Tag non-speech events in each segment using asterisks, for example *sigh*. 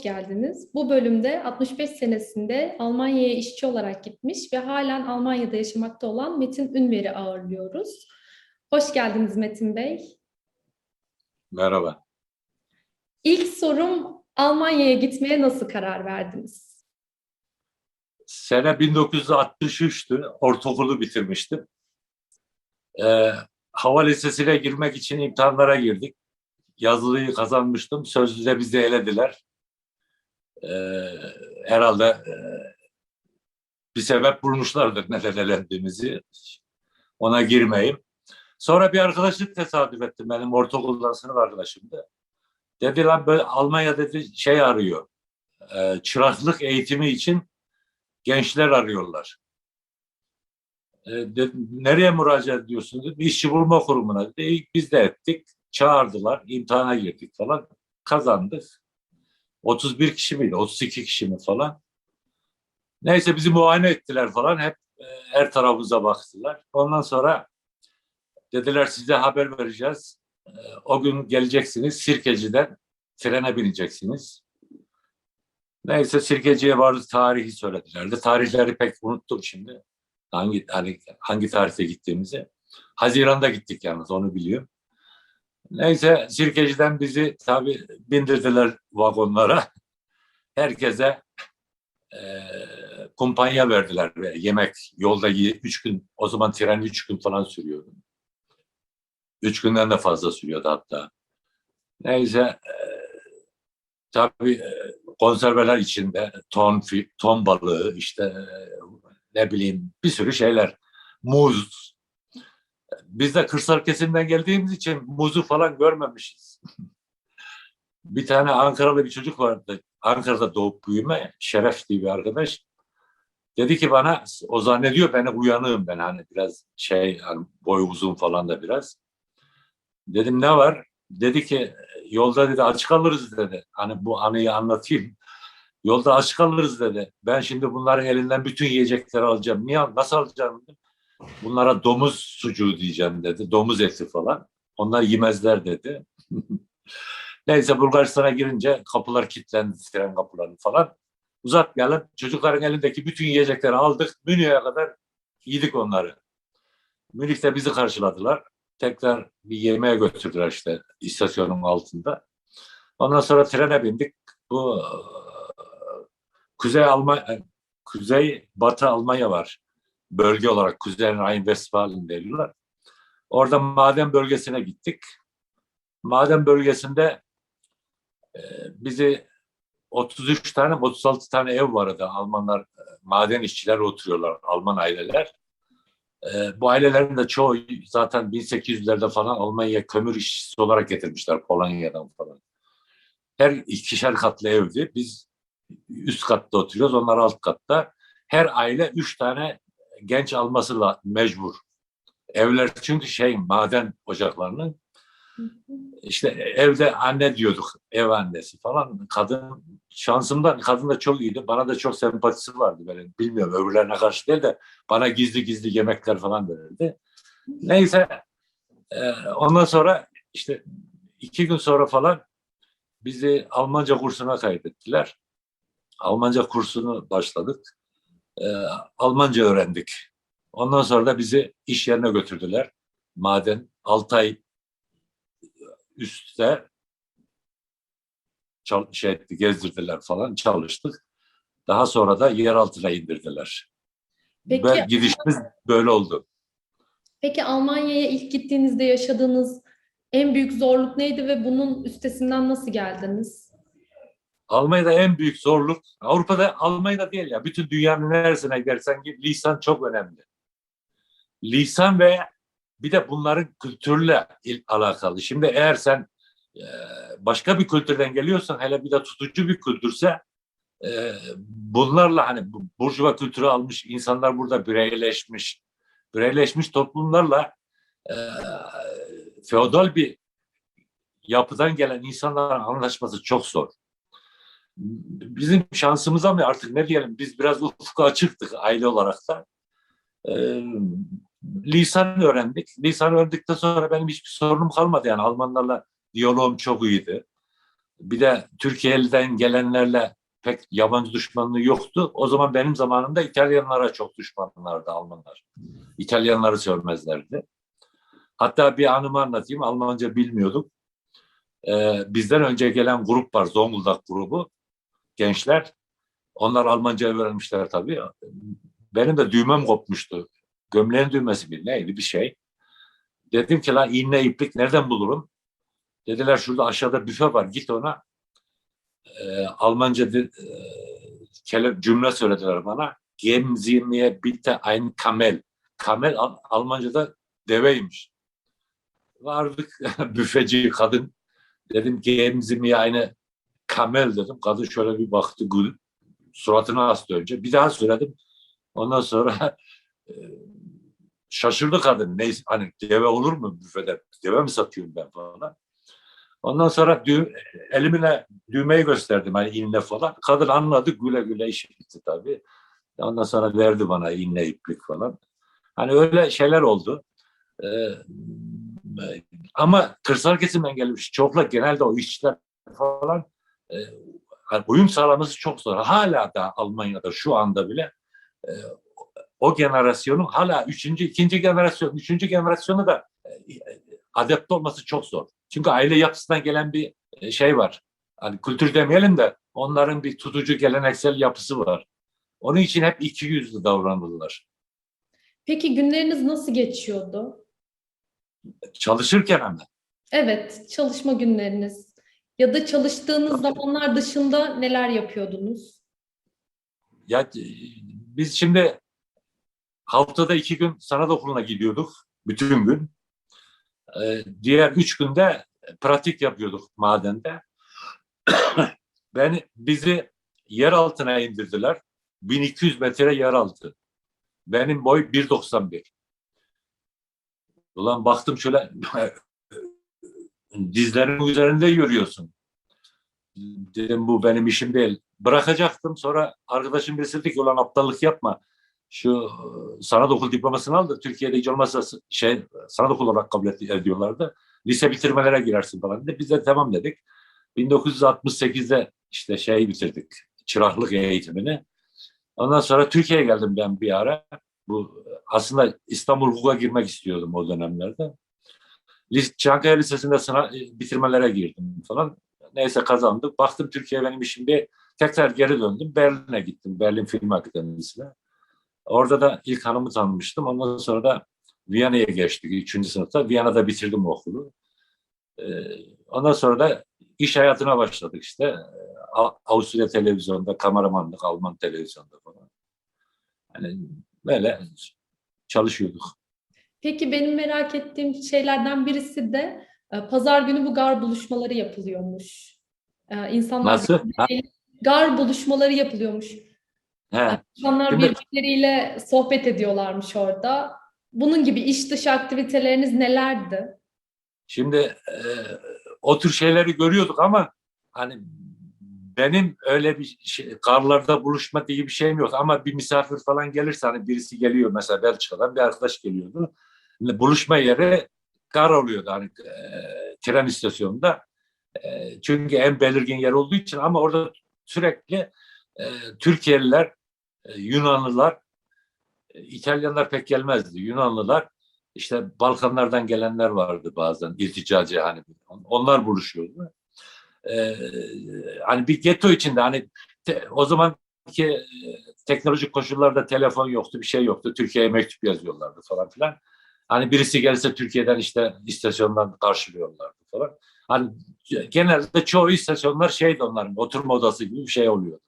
Hoş geldiniz. Bu bölümde 65 senesinde Almanya'ya işçi olarak gitmiş ve halen Almanya'da yaşamakta olan Metin Ünver'i ağırlıyoruz. Hoş geldiniz Metin Bey. Merhaba. İlk sorum Almanya'ya gitmeye nasıl karar verdiniz? Sene 1963'tü. Ortaokulu bitirmiştim. Ee, hava lisesine girmek için imtihanlara girdik. Yazılıyı kazanmıştım. Sözlüde bizi elediler. Ee, herhalde e, bir sebep bulmuşlardır neden elendiğimizi. Ona girmeyeyim. Sonra bir arkadaşlık tesadüf ettim. Benim ortaokuldan sınıf arkadaşımdı. Dedi lan böyle Almanya dedi şey arıyor. E, çıraklık eğitimi için gençler arıyorlar. E, de, nereye müracaat ediyorsun dedi. İşçi bulma kurumuna dedi. İlk biz de ettik. Çağırdılar. imtihana girdik falan. Kazandık. 31 kişi miydi? 32 kişi mi falan. Neyse bizi muayene ettiler falan. Hep e, her tarafımıza baktılar. Ondan sonra dediler size haber vereceğiz. E, o gün geleceksiniz. Sirkeci'den trene bineceksiniz. Neyse Sirkeci'ye vardı tarihi söylediler de tarihleri pek unuttum şimdi. Hangi hani hangi tarihte gittiğimizi. Haziran'da gittik yalnız onu biliyorum. Neyse Sirkeci'den bizi tabii bindirdiler vagonlara. Herkese e, kumpanya verdiler ve yemek yolda üç gün o zaman tren üç gün falan sürüyordu. Üç günden de fazla sürüyordu hatta. Neyse e, tabii e, konserveler içinde ton, ton balığı işte e, ne bileyim bir sürü şeyler. Muz. Biz de kırsal kesimden geldiğimiz için muzu falan görmemişiz. bir tane Ankaralı bir çocuk vardı. Ankara'da doğup büyüme. Şeref diye bir arkadaş. Dedi ki bana o zannediyor beni uyanığım ben hani biraz şey hani boy uzun falan da biraz. Dedim ne var? Dedi ki yolda dedi aç kalırız dedi. Hani bu anıyı anlatayım. Yolda aç kalırız dedi. Ben şimdi bunların elinden bütün yiyecekleri alacağım. Niye? Nasıl alacağım? Dedim. Bunlara domuz sucuğu diyeceğim dedi. Domuz eti falan. Onlar yemezler dedi. *laughs* Neyse Bulgaristan'a girince kapılar kilitlendi, tren kapıları falan. Uzatmayalım. Çocukların elindeki bütün yiyecekleri aldık. Münih'e kadar yedik onları. Münih'te bizi karşıladılar. Tekrar bir yemeğe götürdüler işte istasyonun altında. Ondan sonra trene bindik. Bu Kuzey Almanya, Kuzey Batı Almanya var. Bölge olarak Kuzey Rhein-Westfalen derler. Orada maden bölgesine gittik. Maden bölgesinde e, bizi 33 tane 36 tane ev vardı. Almanlar maden işçiler oturuyorlar. Alman aileler. E, bu ailelerin de çoğu zaten 1800'lerde falan Almanya'ya kömür işçisi olarak getirmişler Polonya'dan falan. Her ikişer katlı evdi. Biz üst katta oturuyoruz. Onlar alt katta. Her aile üç tane genç alması mecbur. Evler çünkü şey maden ocaklarının. İşte evde anne diyorduk. Ev annesi falan. Kadın şansımdan kadın da çok iyiydi. Bana da çok sempatisi vardı. Böyle, bilmiyorum öbürlerine karşı değil de bana gizli gizli yemekler falan verirdi. Neyse e, ondan sonra işte iki gün sonra falan bizi Almanca kursuna kaydettiler. Almanca kursunu başladık. E, Almanca öğrendik. Ondan sonra da bizi iş yerine götürdüler. Maden 6 ay üstte şey etti, gezdirdiler falan çalıştık. Daha sonra da yer altına indirdiler. Peki, Ve gidişimiz böyle oldu. Peki Almanya'ya ilk gittiğinizde yaşadığınız en büyük zorluk neydi ve bunun üstesinden nasıl geldiniz? Almanya'da en büyük zorluk, Avrupa'da Almanya'da değil ya, bütün dünyanın neresine gidersen git, lisan çok önemli. Lisan ve bir de bunların kültürle alakalı. Şimdi eğer sen e, başka bir kültürden geliyorsan, hele bir de tutucu bir kültürse, e, bunlarla hani burjuva kültürü almış insanlar burada bireyleşmiş, bireyleşmiş toplumlarla e, feodal bir yapıdan gelen insanların anlaşması çok zor bizim şansımıza mı artık ne diyelim biz biraz ufku açıktık aile olarak da. E, lisan öğrendik. Lisan öğrendikten sonra benim hiçbir sorunum kalmadı yani Almanlarla diyaloğum çok iyiydi. Bir de Türkiye'den gelenlerle pek yabancı düşmanlığı yoktu. O zaman benim zamanımda İtalyanlara çok düşmanlardı Almanlar. İtalyanları sevmezlerdi. Hatta bir anımı anlatayım. Almanca bilmiyorduk. Ee, bizden önce gelen grup var. Zonguldak grubu. Gençler. Onlar Almanca öğrenmişler tabii. Benim de düğmem kopmuştu. Gömleğin düğmesi bir neydi bir şey. Dedim ki lan iğne iplik nereden bulurum? Dediler şurada aşağıda büfe var git ona. Ee, Almanca de, e, kelime, cümle söylediler bana. Sie mir bitte ein Kamel. Kamel Al- Almanca'da deveymiş. Vardık *laughs* büfeci kadın. Dedim Sie mir eine Kamel dedim. Kadın şöyle bir baktı gül. Suratını astı önce. Bir daha söyledim. Ondan sonra *laughs* e, şaşırdı kadın. Neyse hani deve olur mu büfede? Deve mi satıyorum ben falan. Ondan sonra düğüm, elimine düğmeyi gösterdim hani inne falan. Kadın anladı güle güle işi bitti tabii. Ondan sonra verdi bana inne iplik falan. Hani öyle şeyler oldu. Ee, ama kırsal kesimden gelmiş çokla genelde o işçiler falan e, hani uyum sağlaması çok zor. Hala da Almanya'da şu anda bile e, o generasyonun hala üçüncü, ikinci generasyon, üçüncü generasyonu da e, adapte olması çok zor. Çünkü aile yapısından gelen bir e, şey var. Hani kültür demeyelim de onların bir tutucu geleneksel yapısı var. Onun için hep iki yüzlü davranırlar. Peki günleriniz nasıl geçiyordu? Çalışırken ama. Evet, çalışma günleriniz. Ya da çalıştığınız zamanlar dışında neler yapıyordunuz? Ya biz şimdi haftada iki gün sanat okuluna gidiyorduk. Bütün gün. Ee, diğer üç günde pratik yapıyorduk madende. *clears throat* ben bizi yer altına indirdiler. 1200 metre yer altı. Benim boy 1.91. Ulan baktım şöyle dizlerin üzerinde yürüyorsun. Dedim bu benim işim değil. Bırakacaktım sonra arkadaşım birisi dedi ki ulan aptallık yapma. Şu e, sanat okul diplomasını al da Türkiye'de hiç olmazsa şey sanat okulu olarak kabul ediyorlardı. Lise bitirmelere girersin falan dedi. Biz de tamam dedik. 1968'de işte şey bitirdik. Çıraklık eğitimini. Ondan sonra Türkiye'ye geldim ben bir ara. Bu aslında İstanbul Hukuk'a girmek istiyordum o dönemlerde. Çankaya Lisesi'nde sınav e, bitirmelere girdim falan. Neyse kazandık. Baktım Türkiye benim işimde. Tekrar geri döndüm. Berlin'e gittim. Berlin Film Akademisi'ne. Orada da ilk hanımı tanımıştım. Ondan sonra da Viyana'ya geçtik. Üçüncü sınıfta. Viyana'da bitirdim okulu. Ee, ondan sonra da iş hayatına başladık işte. A- Avusturya televizyonda, kameramanlık, Alman televizyonda falan. Yani böyle çalışıyorduk. Peki benim merak ettiğim şeylerden birisi de e, pazar günü bu gar buluşmaları yapılıyormuş. E, İnsanlar Nasıl? Ha? gar buluşmaları yapılıyormuş. He. İnsanlar Değil mi? birbirleriyle sohbet ediyorlarmış orada. Bunun gibi iş dışı aktiviteleriniz nelerdi? Şimdi e, o tür şeyleri görüyorduk ama hani benim öyle bir şey, karlarda buluşma diye bir şeyim yok. Ama bir misafir falan gelirse hani birisi geliyor mesela Belçika'dan bir arkadaş geliyordu. Buluşma yeri kar oluyordu hani e, tren istasyonunda. E, çünkü en belirgin yer olduğu için ama orada sürekli e, Türkiye'liler, e, Yunanlılar, e, İtalyanlar pek gelmezdi. Yunanlılar işte Balkanlardan gelenler vardı bazen ilticacı hani onlar buluşuyordu. Ee, hani bir getto içinde hani te, o zamanki e, teknolojik koşullarda telefon yoktu bir şey yoktu Türkiye'ye mektup yazıyorlardı falan filan. Hani birisi gelse Türkiye'den işte istasyondan karşılıyorlardı falan. Hani genelde çoğu istasyonlar şeydi onların oturma odası gibi bir şey oluyordu.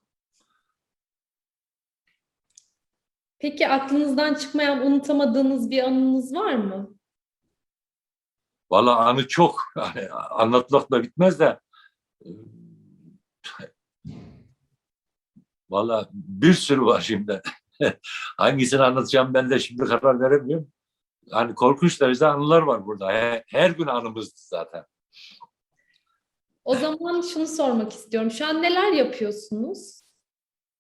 Peki aklınızdan çıkmayan, unutamadığınız bir anınız var mı? Valla anı çok. Yani anlatmakla bitmez de Valla bir sürü var şimdi. *laughs* Hangisini anlatacağım ben de şimdi karar veremiyorum. Hani korkunç derecede anılar var burada. Her, her gün anımızdı zaten. O zaman şunu sormak istiyorum. Şu an neler yapıyorsunuz?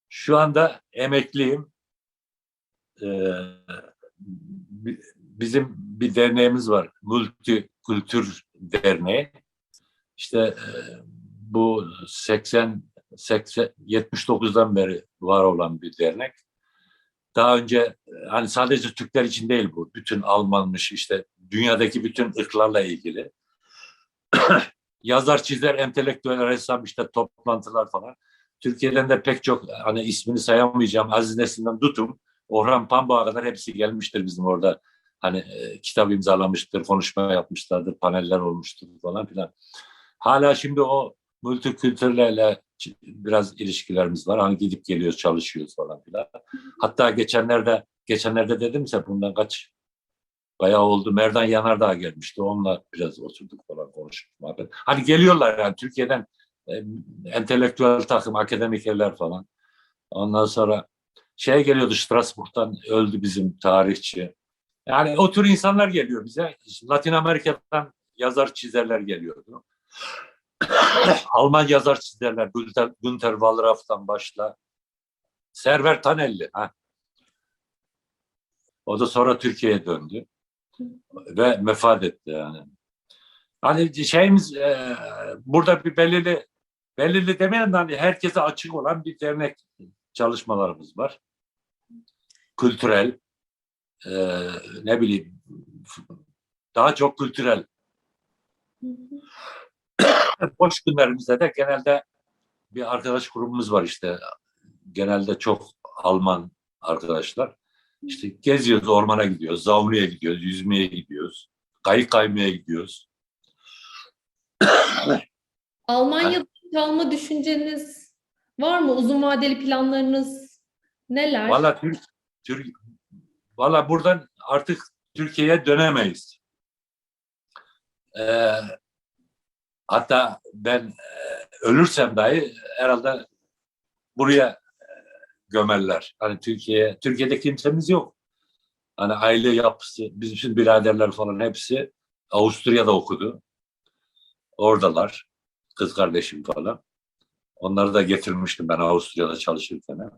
Şu anda emekliyim. Ee, bi- bizim bir derneğimiz var. Multi Kültür Derneği. İşte e, bu 80, 80 79'dan beri var olan bir dernek. Daha önce e, hani sadece Türkler için değil bu. Bütün Almanmış işte dünyadaki bütün ırklarla ilgili. *clears throat* Yazar, çizer, entelektüel, ressam işte toplantılar falan. Türkiye'den de pek çok hani ismini sayamayacağım Aziz Nesin'den tutun Orhan Pamuk'a kadar hepsi gelmiştir bizim orada. Hani e, kitap imzalamıştır, konuşma yapmışlardır, paneller olmuştur falan filan. Hala şimdi o multikültürlerle biraz ilişkilerimiz var. Hani gidip geliyoruz, çalışıyoruz falan filan. Hatta geçenlerde geçenlerde dedimse bundan kaç bayağı oldu. Merdan Yanardağ gelmişti. Onunla biraz oturduk falan konuştuk. muhabbet. Hani geliyorlar yani Türkiye'den e, entelektüel takım, akademikerler falan. Ondan sonra şey geliyordu Strasbourg'dan öldü bizim tarihçi. Yani o tür insanlar geliyor bize. Latin Amerika'dan yazar çizerler geliyordu. *laughs* Alman yazar çizerler Günter, Günter Wallraff'tan başla. Server Tanelli. Ha. O da sonra Türkiye'ye döndü. Ve vefat etti yani. Hani şeyimiz e, burada bir belirli belirli demeyen de hani herkese açık olan bir dernek çalışmalarımız var. Kültürel, e, ne bileyim, daha çok kültürel. *coughs* Boş günlerimizde de genelde bir arkadaş grubumuz var işte. Genelde çok Alman arkadaşlar. İşte geziyoruz, ormana gidiyoruz, zavluya gidiyoruz, yüzmeye gidiyoruz, kayık kaymaya gidiyoruz. *coughs* Almanya'da kalma düşünceniz var mı? Uzun vadeli planlarınız neler? Valla Türk, Türk, valla buradan artık Türkiye'ye dönemeyiz. Ee, hatta ben e, ölürsem dahi herhalde buraya e, gömerler. Hani Türkiye, Türkiye'de kimsemiz yok. Hani aile yapısı, bizim bütün biraderler falan hepsi Avusturya'da okudu. Oradalar. Kız kardeşim falan. Onları da getirmiştim ben Avusturya'da çalışırken.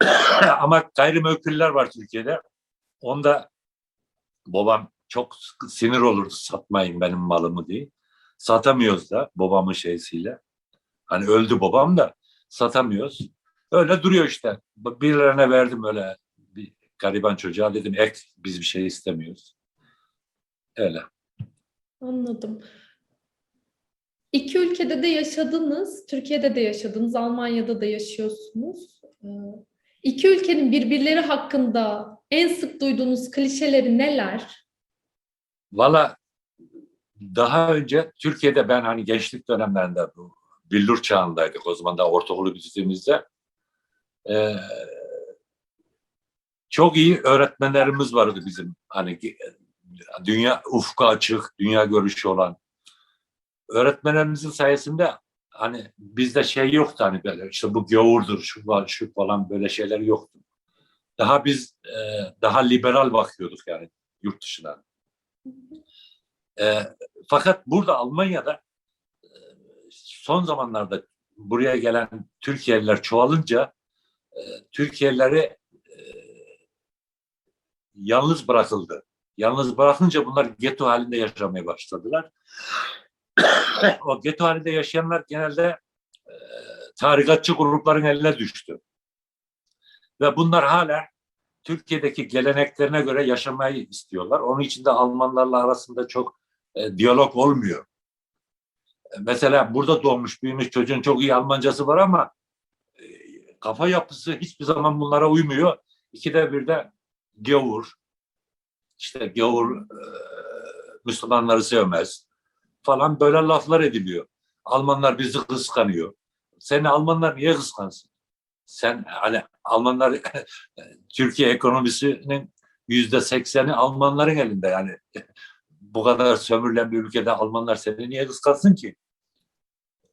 *clears throat* Ama gayrimenkuller var Türkiye'de. Onda babam çok sinir olurdu satmayın benim malımı diye. Satamıyoruz da babamın şeysiyle. Hani öldü babam da satamıyoruz. Öyle duruyor işte. Birilerine verdim öyle bir gariban çocuğa dedim ek biz bir şey istemiyoruz. Öyle. Anladım. İki ülkede de yaşadınız, Türkiye'de de yaşadınız, Almanya'da da yaşıyorsunuz. Ee, İki ülkenin birbirleri hakkında en sık duyduğunuz klişeleri neler? Valla daha önce Türkiye'de ben hani gençlik dönemlerinde bu billur çağındaydık o zaman da ortaokulu bitirdiğimizde. Ee, çok iyi öğretmenlerimiz vardı bizim. Hani dünya ufku açık, dünya görüşü olan. Öğretmenlerimizin sayesinde hani bizde şey yoktu hani böyle işte bu gavurdur, şu var, şu falan böyle şeyler yoktu. Daha biz e, daha liberal bakıyorduk yani yurt dışına. E, fakat burada Almanya'da e, son zamanlarda buraya gelen Türkiye'liler çoğalınca e, Türkiye'lileri e, yalnız bırakıldı. Yalnız bırakınca bunlar getto halinde yaşamaya başladılar. o getto halinde yaşayanlar genelde e, tarikatçı grupların eline düştü. Ve bunlar hala Türkiye'deki geleneklerine göre yaşamayı istiyorlar. Onun için de Almanlarla arasında çok e, diyalog olmuyor. E, mesela burada doğmuş büyümüş çocuğun çok iyi Almancası var ama e, kafa yapısı hiçbir zaman bunlara uymuyor. İkide bir de gavur, işte gavur Müslümanları sevmez falan böyle laflar ediliyor. Almanlar bizi kıskanıyor. Seni Almanlar niye kıskansın? Sen hani Almanlar *laughs* Türkiye ekonomisinin yüzde sekseni Almanların elinde yani. Bu kadar sömürülen bir ülkede Almanlar seni niye kıskansın ki?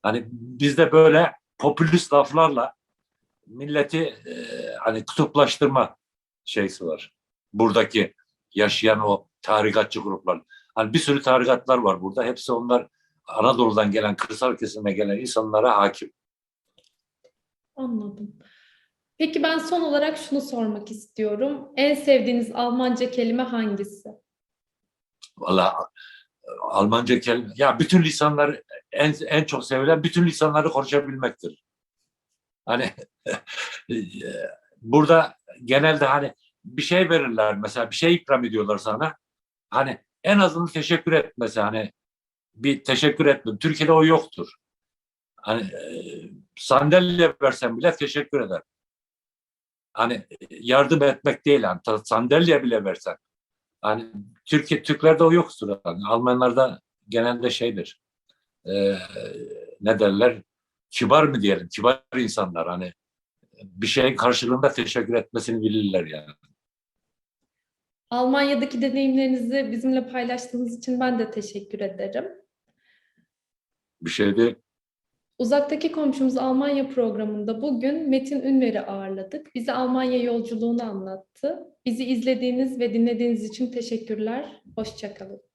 Hani bizde böyle popülist laflarla milleti e, hani kutuplaştırma şeysi var. Buradaki yaşayan o tarikatçı gruplar. Hani bir sürü tarikatlar var burada. Hepsi onlar Anadolu'dan gelen, kırsal kesime gelen insanlara hakim. Anladım. Peki ben son olarak şunu sormak istiyorum. En sevdiğiniz Almanca kelime hangisi? Valla Almanca kelime. Ya bütün lisanlar en en çok sevilen bütün lisanları konuşabilmektir. Hani *laughs* burada genelde hani bir şey verirler mesela bir şey ikram ediyorlar sana. Hani en azından teşekkür et mesela hani bir teşekkür etme. Türkiye'de o yoktur. Hani e, sandalye versen bile teşekkür eder. Hani yardım etmek değil yani ta- sandalye bile versen. Hani Türkiye Türklerde o yoktur. Yani Almanlarda genelde şeydir. e, ne derler? Kibar mı diyelim? Kibar insanlar hani bir şeyin karşılığında teşekkür etmesini bilirler yani. Almanya'daki deneyimlerinizi bizimle paylaştığınız için ben de teşekkür ederim. Bir şey değil. Uzaktaki komşumuz Almanya programında bugün Metin Ünver'i ağırladık. Bize Almanya yolculuğunu anlattı. Bizi izlediğiniz ve dinlediğiniz için teşekkürler. Hoşçakalın.